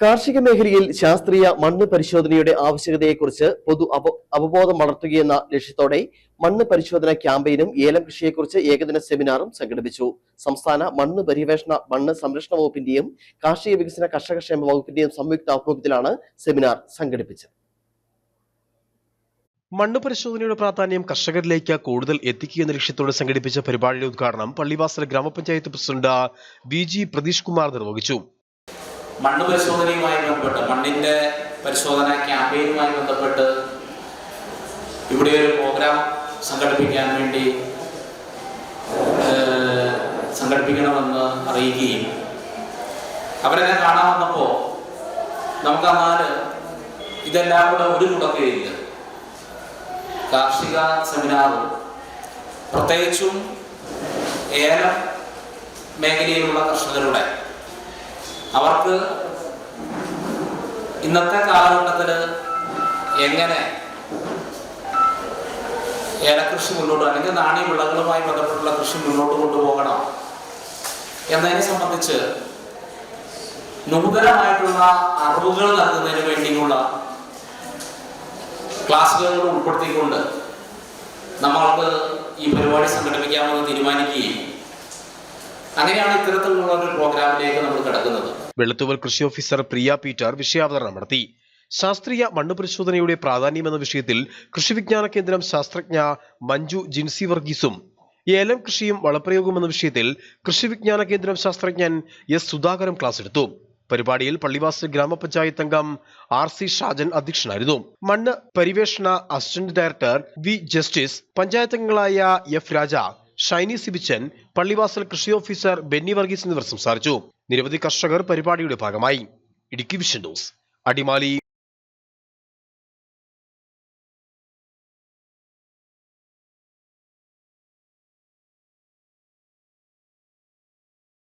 കാർഷിക മേഖലയിൽ ശാസ്ത്രീയ മണ്ണ് പരിശോധനയുടെ ആവശ്യകതയെക്കുറിച്ച് പൊതു അവ- അവബോധം വളർത്തുകയെന്ന ലക്ഷ്യത്തോടെ മണ്ണ് പരിശോധന ക്യാമ്പയിനും ഏലം കൃഷിയെക്കുറിച്ച് ഏകദിന സെമിനാറും സംഘടിപ്പിച്ചു. സംസ്ഥാന മണ്ണ് പര്യവേഷണ മണ്ണ് സംരക്ഷണ വകുപ്പിന്റെയും കാർഷിക വികസന കർഷക ക്ഷേമ വകുപ്പിന്റെയും സംയുക്ത ആഭിമുഖ്യത്തിലാണ് സെമിനാർ സംഘടിപ്പിച്ചത്. മണ്ണ് പരിശോധനയുടെ പ്രാധാന്യം കർഷകരിലേക്ക് കൂടുതൽ എത്തിക്കുക എന്ന ലക്ഷ്യത്തോടെ സംഘടിപ്പിച്ച പരിപാടിയുടെ ഉദ്ഘാടനം പള്ളിവാസൽ ഗ്രാമപഞ്ചായത്ത് president V G Pratheesh Kumar നിർവഹിച്ചു. മണ്ണ് പരിശോധനയുമായി ബന്ധപ്പെട്ട് മണ്ണിന്റെ പരിശോധന ക്യാമ്പയിനുമായി ബന്ധപ്പെട്ട് ഇവിടെ ഒരു പ്രോഗ്രാം സംഘടിപ്പിക്കാൻ വേണ്ടി സംഘടിപ്പിക്കണമെന്ന് അറിയിക്കുകയും. അവരെന്നെ കാണാൻ വന്നപ്പോൾ അന്നാൽ ഇതെല്ലാം കൂടെ ഒരു മുടക്കുകയില്ല കാർഷിക സെമിനാറും പ്രത്യേകിച്ചും ഏലം മേഖലയിലുള്ള കർഷകരുടെ അവർക്ക് ഇന്നത്തെ കാലഘട്ടത്തിൽ എങ്ങനെ ഏലകൃഷി മുന്നോട്ട് അല്ലെങ്കിൽ നാണ്യ വിളകളുമായി ബന്ധപ്പെട്ടുള്ള കൃഷി മുന്നോട്ട് കൊണ്ടുപോകണം എന്നതിനെ സംബന്ധിച്ച് നൂതനമായിട്ടുള്ള അറിവുകൾ നൽകുന്നതിന് വേണ്ടിയുള്ള ക്ലാസ്സുകൾ ഉൾപ്പെടുത്തിക്കൊണ്ട് നമ്മൾക്ക് ഈ പരിപാടി സംഘടിപ്പിക്കാമെന്ന് തീരുമാനിക്കുകയും അങ്ങനെയാണ് ഇത്തരത്തിലുള്ള ഒരു പ്രോഗ്രാമിലേക്ക് നമ്മൾ കിടക്കുന്നത്. വെളുത്തുവൽ കൃഷി ഓഫീസർ പ്രിയ പീറ്റർ വിഷയാവതരണം നടത്തി. ശാസ്ത്രീയ മണ്ണ് പരിശോധനയുടെ പ്രാധാന്യം എന്ന വിഷയത്തിൽ കൃഷി വിജ്ഞാന കേന്ദ്രം ശാസ്ത്രജ്ഞ മഞ്ജു ജിൻസി വർഗീസും ഏലം കൃഷിയും വളപ്രയോഗം എന്ന വിഷയത്തിൽ കൃഷി വിജ്ഞാന കേന്ദ്രം ശാസ്ത്രജ്ഞൻ എസ് സുധാകരൻ ക്ലാസ് എടുത്തു. പരിപാടിയിൽ പള്ളിവാസൽ ഗ്രാമപഞ്ചായത്ത് അംഗം ആർ സി ഷാജൻ അധ്യക്ഷനായിരുന്നു. മണ്ണ് പരിവേഷണ assistant director V Justice panchayat അംഗങ്ങളായ എഫ് രാജ ഷൈനി സിബിച്ചൻ പള്ളിവാസൽ കൃഷി ഓഫീസർ ബെന്നി വർഗീസ് എന്നിവർ സംസാരിച്ചു. നിരവധി കർഷകർ പരിപാടിയുടെ ഭാഗമായി. Idukki vision news. അടിമാലി